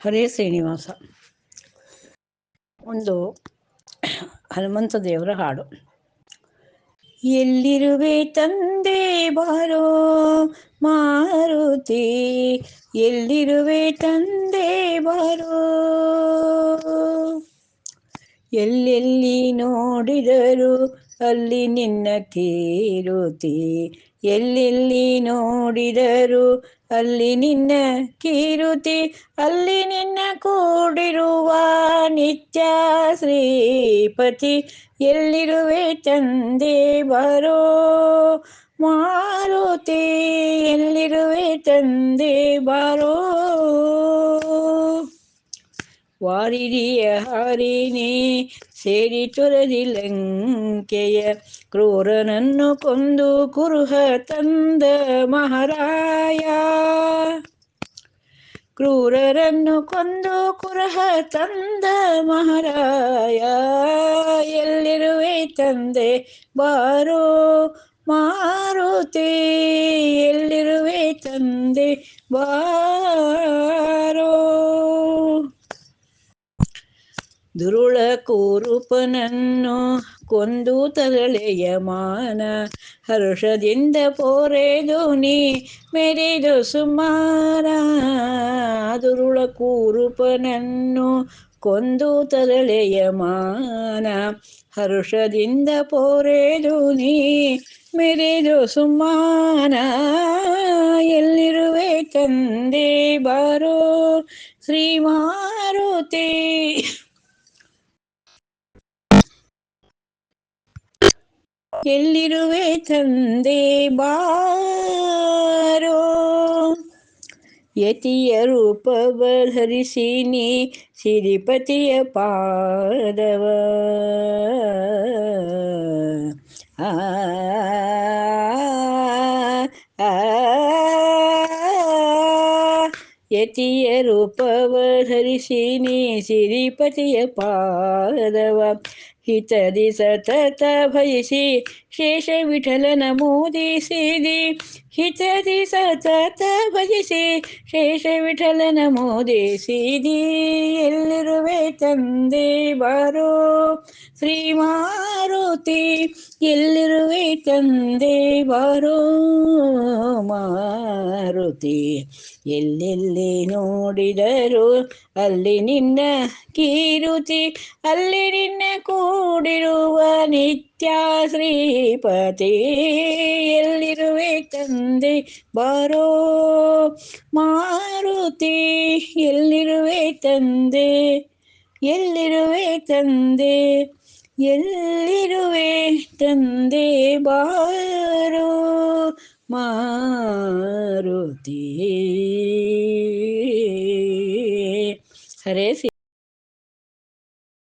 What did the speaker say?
ಹರೇ ಶ್ರೀನಿವಾಸ. ಒಂದು ಹನುಮಂತ ದೇವರ ಹಾಡು. ಎಲ್ಲಿರುವೆ ತಂದೆ ಬಾರೋ ಮಾರುತಿ, ಎಲ್ಲಿರುವೆ ತಂದೆ ಬಾರೋ? ಎಲ್ಲೆಲ್ಲಿ ನೋಡಿದರು ಅಲ್ಲಿ ನಿನ್ನ ಕೀರುತಿ. ಎಲ್ಲೆಲ್ಲಿ ನೋಡಿದರು ಅಲ್ಲಿ ನಿನ್ನ ಕೀರುತಿ. ಅಲ್ಲಿ ನಿನ್ನ ಕೂಡಿರುವ ನಿತ್ಯ ಶ್ರೀಪತಿ. ಎಲ್ಲಿರುವೆ ತಂದೆ ಬರೋ ಮಾರುತಿ. ಎಲ್ಲಿರುವೆ ತಂದೆ ಬಾರೋ ವಾರಿರಿಯ ಹಾರಿನೇ ಸೇರಿ ತೊರೆದಿ ಲಂಕೆಯ ಕ್ರೂರನನ್ನು ಕೊಂದು ಕುರುಹ ತಂದ ಮಹಾರಾಯ. ಕ್ರೂರರನ್ನು ಕೊಂದು ಕುರುಹ ತಂದ ಮಹಾರಾಯ. ಎಲ್ಲಿರುವೆ ತಂದೆ ಬಾರೋ ಮಾರುತಿ. ದುರುಳ ಕೂರುಪನನ್ನು ಕೊಂದು ತರಳೆಯ ಮಾನ ಹರ್ಷದಿಂದ ಪೋರೆದು ನೀ ಮೆರೆದು ಸುಮಾರ. ದುರುಳ ಕೂರುಪನನ್ನು ಕೊಂದು ತರಳೆಯ ಮಾನ ಹರ್ಷದಿಂದ ಪೋರೆದು ನೀ ಮೆರೆದು ಸುಮಾನ ಎಲ್ಲಿರುವೆ ತಂದೆ ಬಾರೋ ಶ್ರೀ ಮಾರುತಿ? ಎಲ್ಲಿರುವೆ ತಂದೆ ಬಾರೋ ಯತಿಯ ರೂಪವ ಧರಿಸಿ ನೀ ಸಿರಿಪತಿಯ ಪಾದವ ಆ ಯತಿಯ ರೂಪವ ಧರಿಸಿ ನೀ ಸಿರಿಪತಿಯ ಪಾದವ ಹಿತದಿ ಸತತ ಭಯಿಸಿ ಶೇಷ ವಿಠಲನ ನಮೋದಿಸಿದಿ ಹಿತದಿ ಸತತ ಭಜಿಸಿ ಶೇಷ ವಿಠಲನ ನಮೋದಿಸಿದಿ ಎಲ್ಲಿರುವೆ ತಂದೆ ಬಾರೋ? ಶ್ರೀ ಮಾರುತಿ ಎಲ್ಲಿರುವೆ ತಂದೆ ಬಾರೋ? ಮಾರುತಿ, ಎಲ್ಲೆಲ್ಲಿ ನೋಡಿದರು ಅಲ್ಲಿ ನಿನ್ನ ಕೀರುತಿ, ಅಲ್ಲಿ ನಿನ್ನ ಕೂಡಿರುವ ನಿತ್ಯ ಶ್ರೀಪತಿ ಎಲ್ಲಿರುವೆ ತಂದೆ ಬಾರೋ ಮಾರುತಿ ಎಲ್ಲಿರುವೆ ತಂದೆ ಎಲ್ಲಿರುವೆ ತಂದೆ ಎಲ್ಲಿರುವೆ ತಂದೆ ಬಾರೋ ಮಾರುತಿ ಹರೇ ಸಿ